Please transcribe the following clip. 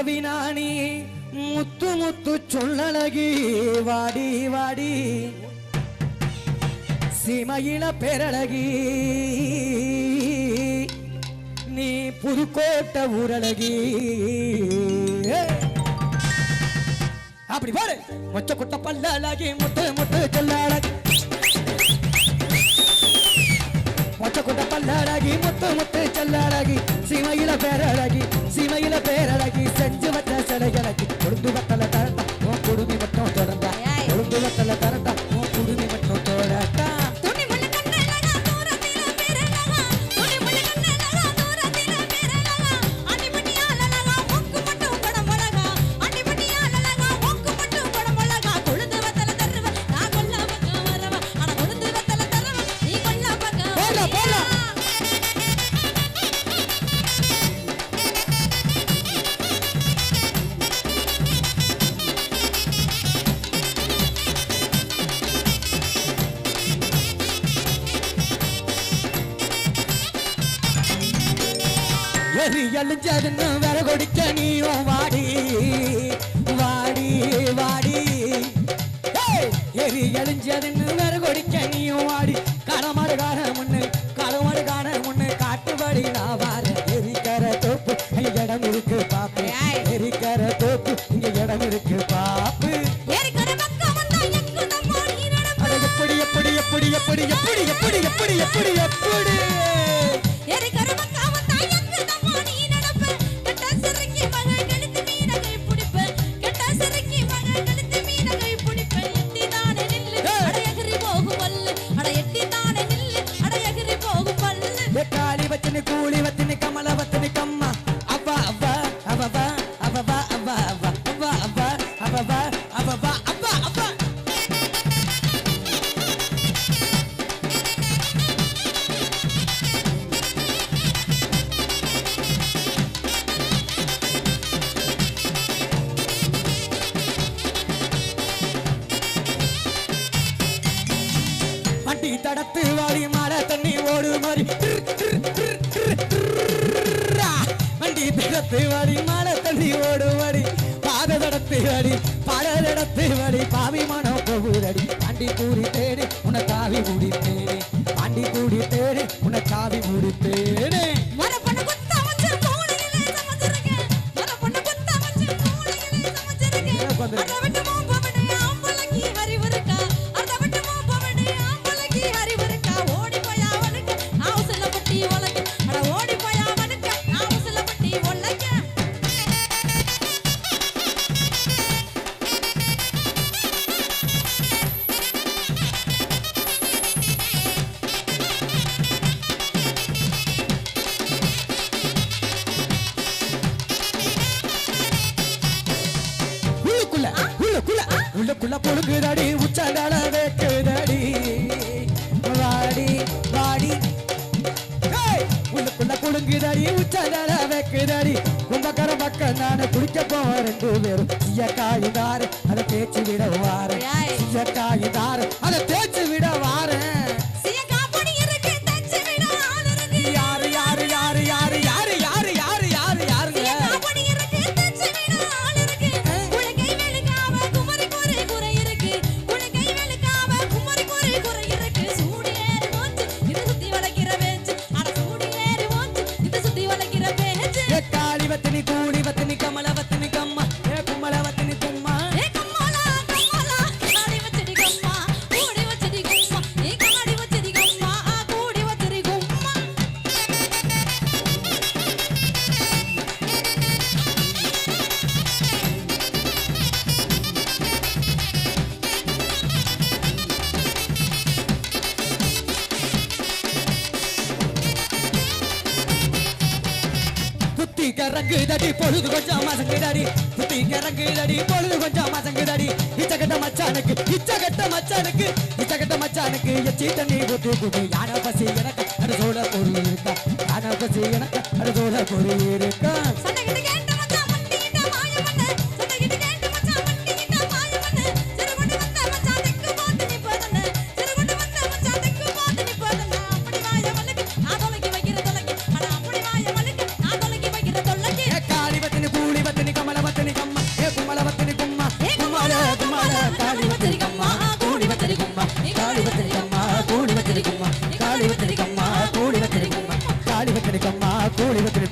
பிறவினானி முத்து முத்து சொல்லழகி வாடி வாடி. சிமையில பெறழகி நீ புதுக்கோட்ட ஊரழகி. அப்படி பாரு. மொச்ச குட்ட பல்ல அழகி முத்து முத்து சொல்ல அழகி மொச்ச முத்து முத்து சொல்ல சிமையில பேரழகி சிமையில பேரழகி. எரி எழுஞ்சதுன்னு விறகொடிக்க நீயும் வாடி. வாரி தடத்து வாரி மழை தண்ணி ஓடு மாறி. வண்டி தடத்து வாரி மழை தண்ணி ஓடு மாறி. பாத தடத்து வாரி பல தடத்து வாரி பாவி மனம் போகுதடி. பாண்டி கூடி தேடி உன தாவி முடித்தேனே. பாண்டி கூடி தேடி உன தாவி முடித்தேனே. நான் குடிக்க போவோம் ரெண்டு பேரும். ஐயா காயுதாரு அதை பேச்சு விடுவாரு. ஐயா காயுதாரு புத்தி கறங்குதடி பொழுது கொஞ்சம் மசங்குதடி புத்தி கறங்குதடி பொழுது கொஞ்சம் மசங்குதடி இச்சகட்ட மச்சானுக்கு இச்சகட்ட மச்சானுக்கு இச்சகட்ட மச்சானுக்கு எச்சி தண்ணி ஊத்து குடி யானை பசி எனக்கு அடுத்தோட பொருள் இருக்கா? யானை பசி எனக்கு அடுத்தோட காளி வத்திரிக்கம்மா கூலி வத்திரிக்கம்மா காளி வத்திரிக்கம்மா கூலி வத்திரிக்கம்மா காளி வத்திரிக்கம்மா கூலி வத்திரி